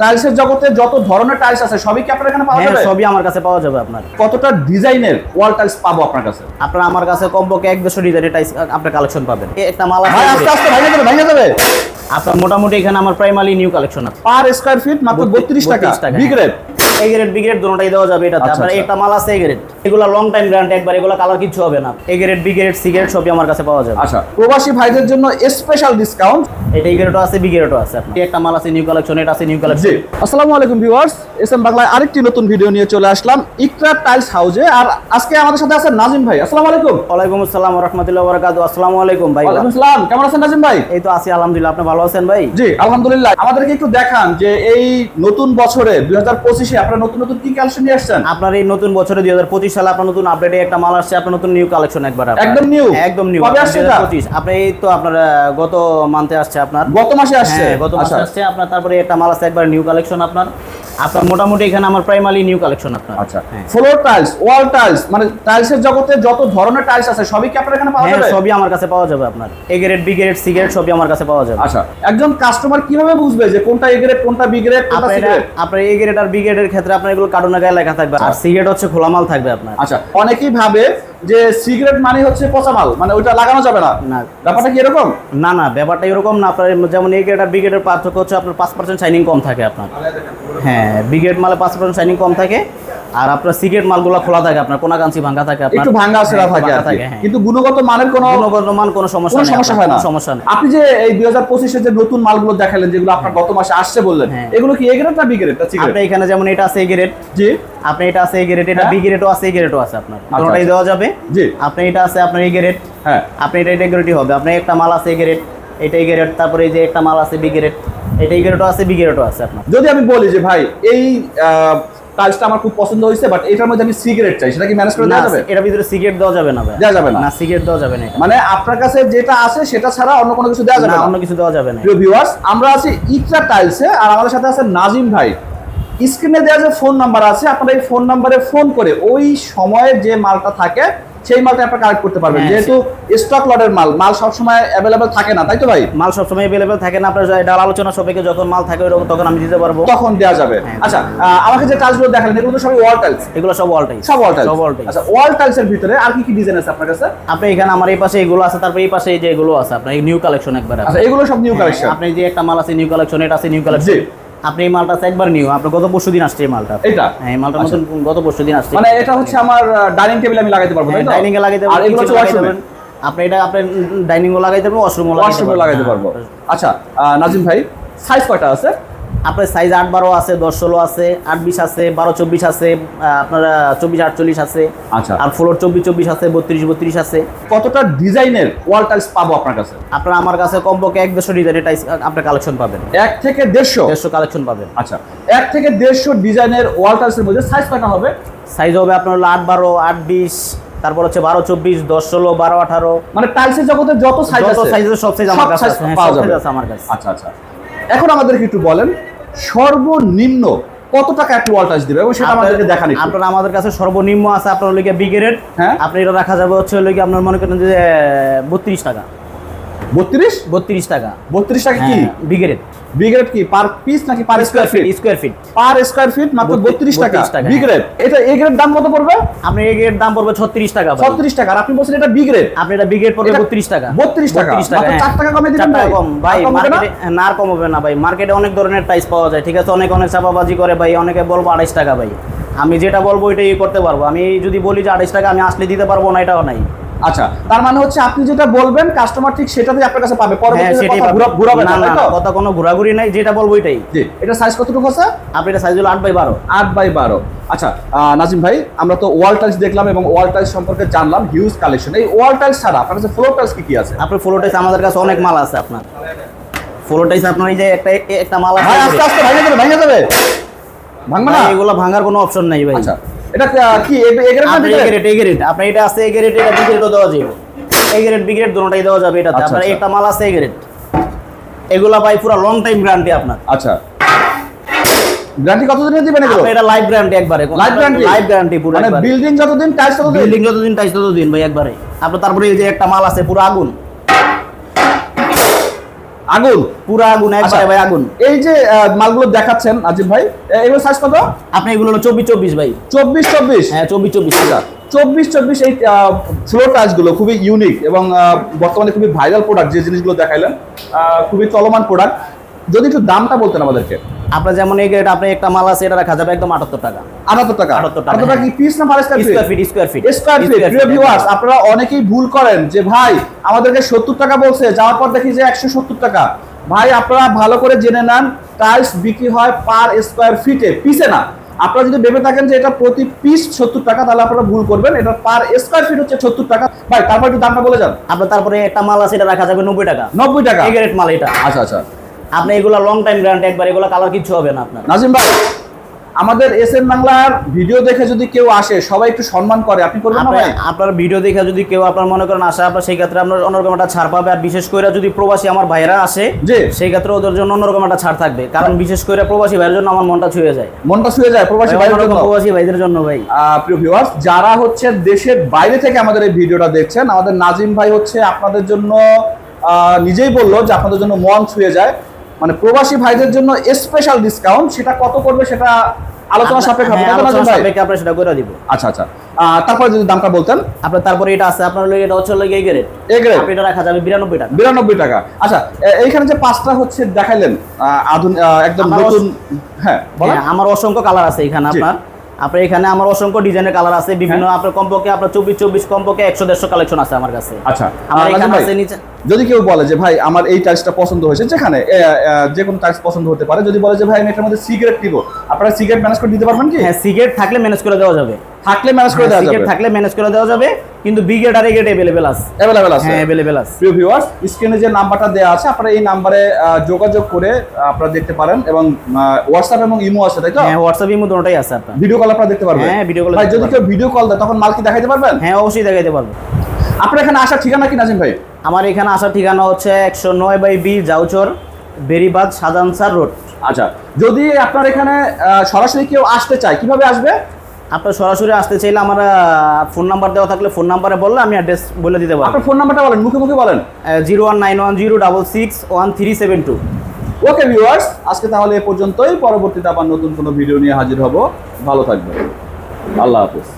টাইলসের জগতে যত ধরনের টাইলস আছে সবই কি আপনার এখানে পাওয়া হ্যাঁ যাবে? সবই আমার কাছে পাওয়া যাবে আপনার। কতটা ডিজাইনের ওয়াল টাইলস পাবো আপনার কাছে? আপনার আমার কাছে কমপক্ষে এক দেড়শো ডিজাইনের টাইস আপনার কালেকশন পাবেন। একটা মাল আস্তে আস্তে ভেঙে যাবে ভেঙে যাবে আপনার মোটামুটি এখানে আমার প্রাইমারি নিউ কালেকশন আছে। পার স্কয়ার ফিট মাত্র 32 টাকা। 32 টাকা, বিগ রেট এই গ্রেড বি গ্রেড দুটোটাই দেওয়া যাবে এটাতে। আচ্ছা, আপনার আচ্ছা। একটা মাল আছে এই গ্রেড এগুলো লং টাইম গ্যারান্টি একবার এগুলো কালার কিছু হবে না। এই grade B grade C grade সবই আমার কাছে পাওয়া যাবে। আচ্ছা প্রবাসী ভাইদের জন্য স্পেশাল ডিসকাউন্ট এটা এগারোটা আছে বি আছে আপনি একটা মাল আছে নিউ কালেকশন এটা আছে নিউ কালেকশন আসসালামু আলাইকুম ভিউয়ার্স এস এম বাংলায় আরেকটি নতুন ভিডিও নিয়ে চলে আসলাম ইকরা টাইলস হাউজে আর আজকে আমাদের সাথে আছে নাজিম ভাই। আসসালামু আলাইকুম। ওয়ালাইকুম আসসালাম রহমতুল্লাহ বরকাত আসসালামু আলাইকুম ভাই। ওয়ালাইকুম আসসালাম কেমন আছেন নাজিম ভাই? এই তো আছি আলহামদুলিল্লাহ। আপনি ভালো আছেন ভাই? জি আলহামদুলিল্লাহ। আমাদেরকে একটু দেখান যে এই নতুন বছরে দুই হাজার পঁচিশে আপনারা নতুন নতুন কি কালেকশন নিয়ে আসছেন? আপনার এই নতুন বছরে দুই হাজার পঁচিশ সালে আপনার নতুন আপডেটে একটা মাল আসছে আপনার নতুন নিউ কালেকশন একবার একদম new? একদম নিউ কবে আসছে এটা? আপনি এই তো আপনার গত মান্থে আসছে আপনার। গত মাসে আসছে? হ্যাঁ, গত মাসে আচ্ছা। আসছে। আপনার তারপরে একটা মাল আছে একবার নিউ কালেকশন আপনার। আপনার মোটামুটি এখানে আমার প্রাইমারি নিউ কালেকশন আপনার। আচ্ছা। ফ্লোর টাইলস ওয়াল টাইলস মানে টাইলসের জগতে যত ধরনের টাইলস আছে সবই কি আপনার এখানে পাওয়া হ্যাঁ যাবে? সবই আমার কাছে পাওয়া যাবে আপনার। A grade B grade C grade সবই আমার কাছে পাওয়া যাবে। আচ্ছা। একজন কাস্টমার কীভাবে বুঝবে যে কোনটা এ গ্রেড কোনটা বি গ্রেড কোনটা আপনার সি গ্রেড আপনার এই গ্রেড আর বি গ্রেডের ক্ষেত্রে আপনার এগুলো কার্টুনে গায়ে লেখা থাকবে। আর সি গ্রেড হচ্ছে খোলা মাল থাকবে আপনার। আচ্ছা। অনেকেই ভাবে যে সিগারেট মানে হচ্ছে পচা মাল মানে ওইটা লাগানো যাবে না। না। ব্যাপারটা কি এরকম? না না ব্যাপারটা এরকম না। আপনার যেমন এই গ্রেড আর বি গ্রেডের পার্থক্য হচ্ছে আপনার পাঁচ পার্সেন্ট শাইনিং কম থাকে আপনার। হ্যাঁ বি গ্রেড মালে পাঁচ পার্সেন্ট শাইনিং কম থাকে। আর আপনার সিগারেট মালগুলো খোলা থাকে আপনার কোনা কাঞ্চি ভাঙ্গা থাকে আপনার একটু ভাঙ্গা সেরা হ্যাঁ, থাকে। হ্যাঁ। কিন্তু গুণগত মানের কোনো গুণগত মান কোনো সমস্যা কোনো সমস্যা হয় না। সমস্যা নেই। আপনি যে এই দুই হাজার পঁচিশে যে নতুন মালগুলো দেখালেন যেগুলো আপনার গত মাসে আসছে বললেন হ্যাঁ। এগুলো কি এ গ্রেড না বি গ্রেড আপনি এখানে যেমন এটা আছে এই গ্রেড জি। আপনি এটা আছে এই গ্রেড এটা হ্যাঁ। বি গ্রেডও আছে এই গ্রেডও আছে আপনার। আচ্ছা, দুটোটাই আচ্ছা। দেওয়া যাবে। জি। আপনি এটা আছে আপনার এই গ্রেড হ্যাঁ। আপনি এটা এটা গ্রেডই হবে। আপনি একটা মাল আছে এই গ্রেড এটাই গ্রেড তারপরে এই যে একটা মাল আছে বি গ্রেড এটাই গ্রেডও আছে বি গ্রেডও আছে আপনার। যদি আমি বলি যে ভাই এই টাইলসটা আমার খুব পছন্দ হয়েছে বাট এটার মধ্যে আমি সিগারেট চাই। সেটা কি ম্যানেজ করে দেওয়া যাবে? এটা ভিতরে সিগারেট দেওয়া যাবে না দেওয়া যাবে না? সিগারেট দেওয়া যাবে না মানে আপনার কাছে যেটা আছে সেটা ছাড়া অন্য কোনো কিছু দেওয়া যাবে না না? অন্য কিছু দেওয়া যাবে না। প্রিয় ভিউয়ার্স আমরা আছি ইকরা টাইলসে আর আমাদের সাথে আছে নাজিম ভাই। স্ক্রিনে দেওয়া যে ফোন নাম্বার আছে আপনারা এই ফোন নাম্বারে ফোন করে ওই সময়ের যে মালটা থাকে সেই মালটা আপনারা কালেক্ট করতে পারবেন। হ্যাঁ, যেহেতু স্টক লটের মাল মাল সবসময় অ্যাভেলেবেল থাকে না তাই তো ভাই? মাল সবসময় অ্যাভেলেবেল থাকে না আপনার যা- ডাল আলোচনা সবাইকে যখন মাল থাকে ওইরকম তখন আমি দিতে পারব। তখন দেওয়া যাবে। হ্যাঁ। আচ্ছা আমাকে যে টাইলসগুলো দেখালেন এগুলো তো সবই ওয়াল টাইলস এগুলো সব অলটাই সব ওয়াল টাইলস সব অলটাই আচ্ছা ওয়াল টাইলসের ভিতরে আর কি কি ডিজাইন আছে আপনার কাছে? আপনি এখানে আমার এই পাশে এগুলো আছে তারপর এই পাশে এই যে এগুলো আছে আপনার নিউ কালেকশন একবার আচ্ছা এগুলো সব নিউ কালেকশন আপনি যে একটা মাল আছে নিউ কালেকশন এটা আছে নিউ কালেকশন আপনি এই মালটা একবার নিউ আপনার গত পরশু দিন আসছে এই মালটা। এটা হ্যাঁ এই মালটা আচ্ছা। নতুন গত পরশু দিন আসছে। মানে এটা হচ্ছে আমার ডাইনিং টেবিল আমি লাগাইতে পারব ডাইনিং এ লাগাইতে পারব আর এগুলো হচ্ছে ওয়াশরুমে আপনি এটা আপনি ডাইনিং এ লাগাইতে পারব ওয়াশরুম এ লাগাইতে পারব। আচ্ছা আহ, নাজিম ভাই সাইজ কয়টা আছে? আপনার সাইজ আট বারো আছে দশ ষোলো আছে আট বিশ আছে বারো চব্বিশ আছে আপনার চব্বিশ আটচল্লিশ আছে। আচ্ছা। আর ফ্লোর চব্বিশ চব্বিশ আছে বত্রিশ বত্রিশ আছে। কতটা ডিজাইনের ওয়াল টাইলস পাবো আপনার কাছে? আপনার আমার কাছে কমপক্ষে এক দেড়শো ডিজাইনের টাইস আপনার কালেকশন পাবেন। এক থেকে দেড়শো? দেড়শো কালেকশন পাবেন। আচ্ছা এক থেকে দেড়শো ডিজাইনের ওয়াল টাইলসের মধ্যে সাইজ কয়টা হবে? সাইজ হবে আপনার হলো আট বারো আট বিশ তারপর হচ্ছে বারো চব্বিশ দশ ষোলো বারো আঠারো। মানে টাইলসের জগতে যত সাইজ যত আছে সাইজের সব সাইজ আমার কাছে হ্যাঁ, পাওয়া যাবে। আমার কাছে। আচ্ছা আচ্ছা। এখন আমাদেরকে একটু বলেন সর্বনিম্ন কত টাকা একটু ওয়াল টাইলস দিবে এবং সেটা আমাদেরকে দেখান। আপনার আমাদের কাছে সর্বনিম্ন আছে আপনার লিগে বিগেরেট হ্যাঁ। আপনি এটা রাখা যাবে হচ্ছে লিগে আপনার মনে করেন যে বত্রিশ টাকা বত্রিশ? বত্রিশ টাকা। বত্রিশ টাকা কি? হ্যাঁ, বিগেরেট বিগ্রেড কি? পার পিস নাকি per square feet square feet per square feet মাত্র বত্রিশ টাকা। 32 টাকা, বিগ্রেড এটা এ গ্রেড দাম কত পড়বে? আপনি এই গ্রেড দাম পড়বে ছত্রিশ টাকা ছত্রিশ টাকা। আপনি বলছেন এটা বিগ্রেড আপনি এটা বিগেট পড়বে বত্রিশ টাকা। 32 টাকা। 32 টাকা হ্যাঁ। চার টাকা কমে দিবেন ভাই? কম। ভাই? মার্কেটে না? আর কম হবে না ভাই। মার্কেটে অনেক ধরনের টাইস পাওয়া যায় ঠিক আছে? অনেক অনেক চাপাবাজি করে ভাই। অনেকে বলব আড়াইশ টাকা ভাই। আমি যেটা বলব ওইটাই করতে পারব। আমি যদি বলি যে আড়াইশ টাকা আমি আসলে দিতে পারব না এটাও নাই। আচ্ছা তার মানে হচ্ছে আপনি যেটা বলবেন কাস্টমার ঠিক সেটাতেই আপনার কাছে পাবে। হ্যাঁ পরবর্তীতে কথা ঘুরা- ঘুরাবে না কথা কোনো ঘোরাঘুরি নাই যেটা বলব ওইটাই জি। এটা সাইজ কতটুকু আছে? আপনি এটা সাইজ হলো আট বাই বারো। আট বাই বারো। আচ্ছা নাজিম ভাই আমরা তো ওয়াল টাইলস দেখলাম এবং ওয়াল টাইলস সম্পর্কে জানলাম হিউজ কালেকশন এই ওয়াল টাইলস ছাড়া আপনার কাছে ফ্লোর টাইলস কি কি আছে? আপনার ফ্লোর টাইস আমাদের কাছে অনেক মাল আছে আপনার। ফ্লোর টাইস আপনার এই যে একটা একটা মাল আছে আস্তে আস্তে ভেঙে যাবে ভেঙে যাবে ভাঙবে না? এগুলো ভাঙার কোনো অপশন নাই ভাই। আচ্ছা। এটা কি না এটা আছে এটা দেওয়া যাবে? দুটোটাই দেওয়া যাবে এটাতে। আচ্ছা, আপনার আচ্ছা। একটা মাল আছে এই এগুলা ভাই পুরো লং টাইম গ্যারান্টি আপনার। আচ্ছা। গ্যারান্টি কতদিনের দিবেন এগুলো? এটা লাইভ গ্যারান্টি একবারে। লাইফ গ্যারান্টি গ্যারান্টি পুরো মানে একবারে। বিল্ডিং যতদিন টাইলস ততদিন? বিল্ডিং যতদিন টাইস ততদিন ভাই একবারে। আপনার তারপরে এই যে একটা মাল আছে পুরো আগুন। আগুন। পুরো আগুন একবারে আচ্ছা। ভাই আগুন। এই যে মালগুলো দেখাচ্ছেন আজিম ভাই এগুলো সাইজ কত? আপনি এগুলো হলো চব্বিশ চব্বিশ ভাই। চব্বিশ চব্বিশ? হ্যাঁ চব্বিশ চব্বিশ চব্বিশ চব্বিশ এই ফ্লোর টাচগুলো খুবই ইউনিক এবং বর্তমানে খুবই ভাইরাল প্রোডাক্ট যে জিনিসগুলো দেখাইলেন খুবই চলমান প্রোডাক্ট যদি একটু দামটা বলতেন আমাদেরকে। আপনার যেমন এই গেট আপনি একটা মাল আছে এটা রাখা যাবে একদম আটাত্তর টাকা। আটাত্তর টাকা? 78 টাকা, কি পিস না per square feet square feet square feet প্রিয় ভিউয়ার্স আপনারা অনেকেই ভুল করেন যে ভাই আমাদেরকে সত্তর টাকা বলছে যাওয়ার পর দেখি যে একশো সত্তর টাকা। ভাই আপনারা ভালো করে জেনে নেন টাইলস বিক্রি হয় পার স্কয়ার ফিটে পিসে না। আপনারা যদি ভেবে থাকেন যে এটা প্রতি পিস সত্তর টাকা তাহলে আপনারা ভুল করবেন। এটা পার স্কয়ার ফিট হচ্ছে সত্তর টাকা। ভাই তারপর একটু দামটা বলে যান। আপনার তারপরে একটা মাল আছে এটা রাখা যাবে নব্বই টাকা। নব্বই টাকা? এই গ্রেড মাল এটা। আচ্ছা আচ্ছা। আপনি এগুলো লং টাইম গ্যারান্টি একবার এগুলো কালার কিছু হবে না আপনার। নাজিম ভাই আমাদের এস এন বাংলার ভিডিও দেখে যদি কেউ আসে সবাই একটু সম্মান করে। আপনি করবেন না ভাই? আপনার ভিডিও দেখে যদি কেউ আপনার মনে করেন আসে আপনার সেই ক্ষেত্রে আপনার অন্যরকম একটা ছাড় পাবে। আর বিশেষ করে যদি প্রবাসী আমার ভাইরা আসে যে সেই ক্ষেত্রে ওদের জন্য অন্যরকম একটা ছাড় থাকবে। কারণ বিশেষ করে প্রবাসী ভাইয়ের জন্য আমার মনটা ছুঁয়ে যায়। মনটা ছুঁয়ে যায় প্রবাসী ভাইয়ের জন্য। প্রবাসী ভাইদের জন্য ভাই। প্রিয় ভিউয়ার্স যারা হচ্ছে দেশের বাইরে থেকে আমাদের এই ভিডিওটা দেখছেন আমাদের নাজিম ভাই হচ্ছে আপনাদের জন্য নিজেই বলল যে আপনাদের জন্য মন ছুঁয়ে যায়। মানে প্রবাসী ভাইদের জন্য স্পেশাল ডিসকাউন্ট সেটা কত করবে সেটা আলোচনা সাপেক্ষে হবে। হ্যাঁ, আলোচনা সাপেক্ষে আপনার সেটা করে দিব। আচ্ছা আচ্ছা। তারপরে যদি দামটা বলতেন? আপনার তারপরে এটা আছে আপনার হলো এটা হচ্ছে হলো এই গ্রেড এ গ্রেড আপনি এটা রাখা যাবে বিরানব্বই টাকা। বিরানব্বই টাকা। আচ্ছা এইখানে যে পাঁচটা হচ্ছে দেখাইলেন আধুনিক একদম নতুন হ্যাঁ বলেন। হ্যাঁ, আমার অসংখ্য কালার আছে এখানে আপনার। আপনার এখানে আমার অসংখ্য ডিজাইনের কালার আছে বিভিন্ন হ্যাঁ। আপনার কমপক্ষে আপনার চব্বিশ চব্বিশ কমপক্ষে একশো দেড়শো কালেকশন আছে আমার কাছে। আচ্ছা আমার এখানে আছে নিচে যদি কেউ বলে যে ভাই আমার এই টাইলসটা পছন্দ হয়েছে যেখানে যে কোনো টাইলস পছন্দ হতে পারে যদি বলে যে ভাই আমি এটার মধ্যে সিগারেট দিব আপনারা সিগারেট ম্যানেজ করে দিতে পারবেন কি? হ্যাঁ সিগারেট থাকলে ম্যানেজ করে দেওয়া যাবে। থাকলে ম্যানেজ করে দেওয়া সিগারেট যাবে থাকলে ম্যানেজ করে দেওয়া যাবে কিন্তু বি গ্রেড আর এ গ্রেড অ্যাভেলেবেল আছে। অ্যাভেলেবেল আছে। হ্যাঁ অ্যাভেলেবেল আছে। প্রিয় ভিউয়ার্স স্ক্রিনে যে নাম্বারটা দেওয়া আছে আপনারা এই নাম্বারে যোগাযোগ করে আপনারা দেখতে পারেন এবং হোয়াটসঅ্যাপ এবং ইমো আছে তাই তো? হ্যাঁ হোয়াটসঅ্যাপ ইমো দুটোটাই আছে আপনার। ভিডিও কল আপনারা দেখতে পারবেন। হ্যাঁ, ভিডিও কল ভাই যদি কেউ ভিডিও কল দেয় তখন মাল কি দেখাইতে পারবেন? হ্যাঁ অবশ্যই দেখাইতে পারব। আপনার এখানে আসার ঠিকানা কি নাজিম ভাই? আমার এখানে আসার ঠিকানা হচ্ছে একশো নয় বাই বি জাউচর বেরিবাদ সাজানসার রোড। আচ্ছা যদি আপনার এখানে সরাসরি কেউ আসতে চায় কীভাবে আসবে? আপনার সরাসরি আসতে চাইলে আমার ফোন নাম্বার দেওয়া থাকলে ফোন নাম্বারে বললে আমি অ্যাড্রেস বলে দিতে পারব। আপনার ফোন নাম্বারটা বলেন মুখে মুখে বলেন। Zero one nine one zero double six one three seven two. Okay viewers আজকে তাহলে এ পর্যন্তই। পরবর্তীতে আবার নতুন কোনো ভিডিও নিয়ে হাজির হব। ভালো থাকবেন। আল্লাহ হাফিজ।